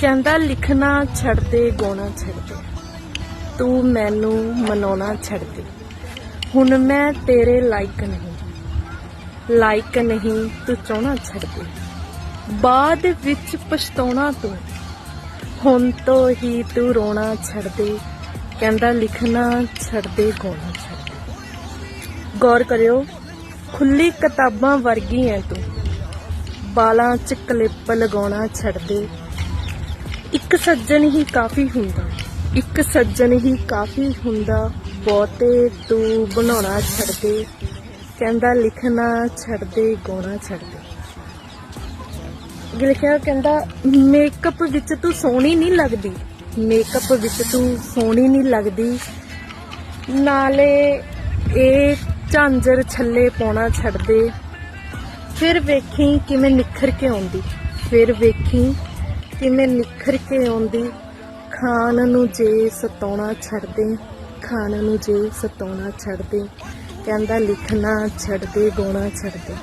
ਕਹਿੰਦਾ ਲਿਖਣਾ ਛੱਡ ਦੇ, ਗਾਉਣਾ ਛੱਡ ਦੇ। ਤੂੰ ਮੈਨੂੰ ਮਨਾਉਣਾ ਛੱਡ ਦੇ। ਹੁਣ ਮੈਂ ਤੇਰੇ ਲਾਇਕ ਨਹੀਂ। ਲਾਇਕ ਨਹੀਂ, ਤੂੰ ਚਾਹਣਾ ਛੱਡ ਦੇ। ਬਾਅਦ ਵਿੱਚ ਪਛਤਾਉਣਾ ਤੂੰ। ਹੁਣ ਤੋਂ ਹੀ ਤੂੰ ਰੋਣਾ ਛੱਡ ਦੇ। ਕਹਿੰਦਾ ਲਿਖਣਾ ਛੱਡ ਦੇ, ਗਾਉਣਾ ਛੱਡ ਦੇ। ਗੌਰ ਕਰਿਓ ਖੁੱਲੀ ਕਿਤਾਬਾਂ ਵਰਗੀ ਐ ਤੂੰ। ਬਾਲਾਂ 'ਚ ਕਲਿੱਪ ਲਗਾਉਣਾ ਛੱਡ ਦੇ। ਇੱਕ ਸੱਜਣ ਹੀ ਕਾਫੀ ਹੁੰਦਾ। ਇੱਕ ਸੱਜਣ ਹੀ ਕਾਫੀ ਹੁੰਦਾ, ਬਹੁਤੇ ਤੂੰ ਬਣਾਉਣਾ ਛੱਡ ਦੇ, ਕਹਿੰਦਾ ਲਿਖਣਾ ਛੱਡ ਦੇ, ਗਾਉਣਾ ਛੱਡ ਦੇ। ਅੱਗੇ ਲਿਖਿਆ, ਕਹਿੰਦਾ ਮੇਕਅਪ ਵਿੱਚ ਤੂੰ ਸੋਹਣੀ ਨਹੀਂ ਲੱਗਦੀ। ਮੇਕਅਪ ਵਿੱਚ ਤੂੰ ਸੋਹਣੀ ਨਹੀਂ ਲੱਗਦੀ। ਨਾਲੇ ਇਹ ਝਾਂਜਰ ਛੱਲੇ ਪਾਉਣਾ ਛੱਡ ਦੇ। ਫਿਰ ਵੇਖੀ ਕਿਵੇਂ ਨਿਖਰ ਕੇ ਆਉਂਦੀ। ਫਿਰ ਵੇਖੀ ਕਿਵੇਂ ਨਿਖਰ ਕੇ ਆਉਂਦੀ? ਖਾਣ ਨੂੰ ਜੇ ਸਤਾਉਣਾ ਛੱਡ ਦੇ ਖਾਣ ਨੂੰ ਜੇ ਸਤਾਉਣਾ ਛੱਡ ਦੇ ਕਹਿੰਦਾ, ਲਿਖਣਾ ਛੱਡ ਦੇ ਗਾਉਣਾ ਛੱਡ ਦੇ